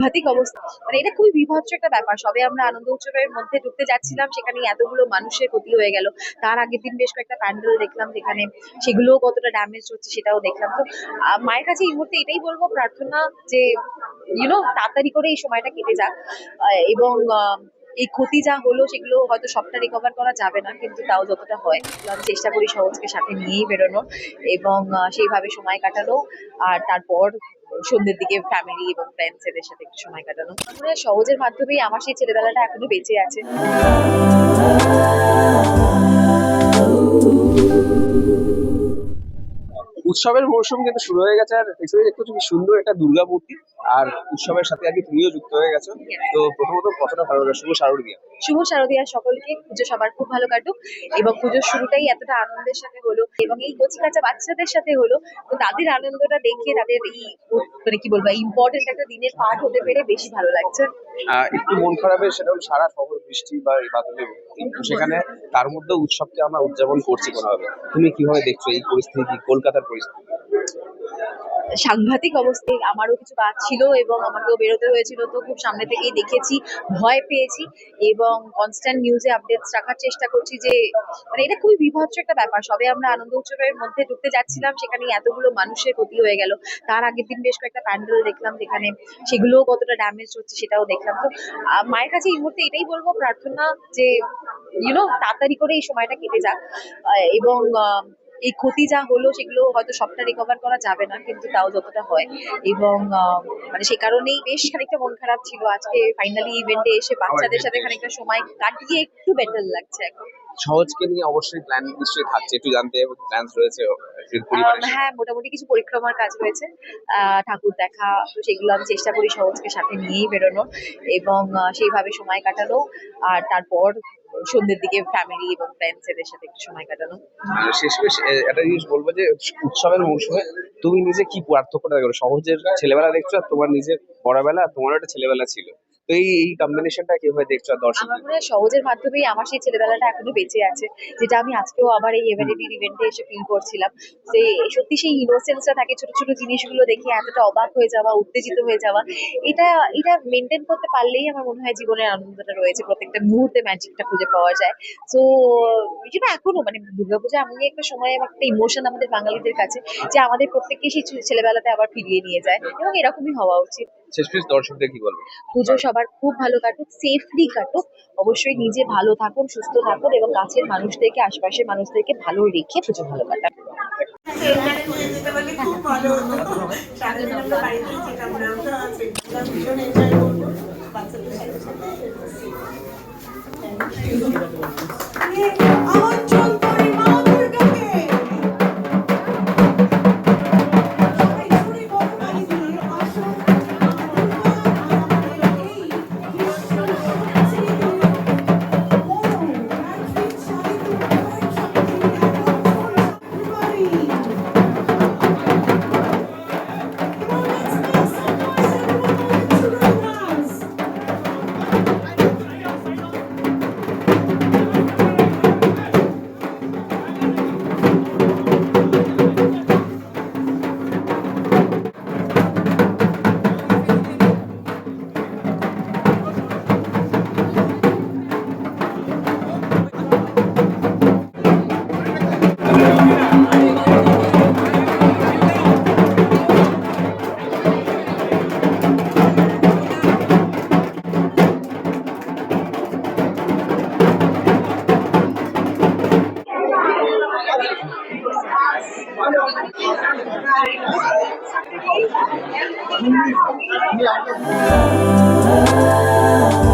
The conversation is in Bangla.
সাংঘাতিক অবস্থা। মানে এটা খুবই বিভৎস একটা ব্যাপার। সবে আমরা আনন্দ উৎসবের মধ্যে ঢুকতে যাচ্ছিলাম সেখানে এতগুলো মানুষের ক্ষতি হয়ে গেল। তার আগের দিন বেশ কয়েকটা প্যান্ডেল দেখলাম, যেখানে সেগুলোও কতটা ড্যামেজ হচ্ছে সেটাও দেখলাম। তো মায়ের কাছে এই মুহূর্তে এটাই বলব, প্রার্থনা যে ইউনো তাড়াতাড়ি করে এই সময়টা কেটে যাক। এবং এই ক্ষতি যা হলো সেগুলো হয়তো সবটা রিকভার করা যাবে না, কিন্তু তাও যতটা হয় আমি চেষ্টা করি সহজকে সাথে নিয়েই বেরোনোর। এবং সেইভাবে সময় কাটানো, আর তারপর সন্ধ্যের দিকে ফ্যামিলি এবং ফ্রেন্ডস এদের সাথে একটু সময় কাটানো। মানে সহজের মাধ্যমেই আমার সেই ছেলেবেলাটা এখনও বেঁচে আছে। উৎসবের মৌসুম কিন্তু শুরু হয়ে গেছে, আর দেখতে খুবই সুন্দর একটা দুর্গা মূর্তি আর উৎসবের সাথে আগে তুমিও যুক্ত হয়ে গেছো। তো প্রথমত কতটা ভালো লাগে শুভ শারদীয়া। শুভ শারদীয়ার সকলকে পুজো সবার খুব ভালো কাটুক এবং পুজোর শুরুটাই এতটা আনন্দের সাথে হলো এবং এই কচি কাঁচা বাচ্চাদের সাথে হলো তো তাদের আনন্দটা দেখে তাদের এই মানে কি বলব ইম্পর্টেন্ট একটা দিনের পার্ট হতে পেরে বেশি ভালো লাগছে। একটু মন খারাপের সেটা হলো সারা শহর বৃষ্টি বা এই বাদলে ভর্তি। তো সেখানে তার মধ্যে উৎসবকে আমরা উদযাপন করছি কোনোভাবে তুমি কীভাবে দেখছ এই পরিস্থিতি কলকাতার পরিস্থিতি? সাংঘাতিক অবস্থায় আমারও কিছু কাজ ছিল এবং আমাকেও বেরোতে হয়েছিল, তো খুব সামনে থেকেই দেখেছি, ভয় পেয়েছি এবং কনস্ট্যান্ট নিউজে আপডেটস রাখার চেষ্টা করছি যে মানে এটা খুবই বিভৎস একটা ব্যাপার। সবে আমরা আনন্দ উৎসবের মধ্যে ঢুকতে যাচ্ছিলাম, সেখানে এতগুলো মানুষের ক্ষতি হয়ে গেল। তার আগের দিন বেশ কয়েকটা প্যান্ডেল দেখলাম, যেখানে সেগুলোও কতটা ড্যামেজ হচ্ছে সেটাও দেখলাম। তো মায়ের কাছে এই মুহূর্তে এটাই বলব, প্রার্থনা যে ইউনো তাড়াতাড়ি করে এই সময়টা কেটে যাক। এবং এই ক্ষতি যা হলো সেগুলো হয়তো সবটা রিকভার করা যাবে না কিন্তু তাও যতটা হয়। এবং আহ, মানে সে কারণেই বেশ খানিকটা মন খারাপ ছিল। আজকে ফাইনালি ইভেন্টে এসে বাচ্চাদের সাথে খানিকটা সময় কাটিয়ে একটু বেটার লাগছে এখন। সহজকে নিয়ে অবশ্যই প্ল্যান নিশ্চয়ই থাকছে। একটু জানতে প্ল্যান রয়েছে হ্যাঁ মোটামুটি কিছু পরিক্রমার কাজ হয়েছে আহ, ঠাকুর দেখা তো সেগুলো আমি চেষ্টা করি সহজকে সাথে নিয়েই বেরোনো এবং সেইভাবে সময় কাটানো আর তারপর সন্ধ্যের দিকে ফ্যামিলি এবং ফ্রেন্ডস এদের সাথে একটু সময় কাটানো। শেষমেশ একটা জিনিস বলব যে উৎসবের মৌসুমে তুমি নিজে কি পার্থক্যটা দেখো? সহজের ছেলেবেলা দেখছ আর তোমার নিজের বড়বেলা তোমারও একটা ছেলেবেলা ছিল। তো এই এই কম্বিনেশনটা কীভাবে দেখছ দর্শক আমার মনে হয় সহজের মাধ্যমেই আমার সেই ছেলেবেলাটা এখনও বেঁচে আছে। যেটা আমি আজকেও আবার এই এভারেডির ইভেন্টে এসে ফিল করছিলাম। যে সত্যি সেই ইনোসেন্সটা থাকে ছোট ছোট জিনিসগুলো দেখে এতটা অবাক হয়ে যাওয়া উত্তেজিত হয়ে যাওয়া এটা এটা মেনটেন করতে পারলেই আমার মনে হয় জীবনের আনন্দটা রয়েছে প্রত্যেকটা মুহূর্তে ম্যাজিকটা খুঁজে পাওয়া যায়। তো যেটা এখনও মানে দুর্গাপূজা এমনই একটা সময় একটা ইমোশন আমাদের বাঙালিদের কাছে যে আমাদের প্রত্যেককে সেই ছেলেবেলাতে আবার ফিরিয়ে নিয়ে যায় এবং এরকমই হওয়া উচিত। শেষমেশ দর্শকদের কি বলব পুজো সবার খুব ভালো কাটুক সেফলি কাটুক অবশ্যই নিজে ভালো থাকুন সুস্থ থাকুন এবং কাছের মানুষদেরকে আশপাশের মানুষদেরকে ভালো রেখে পুজো ভালো কাটান। Thank you.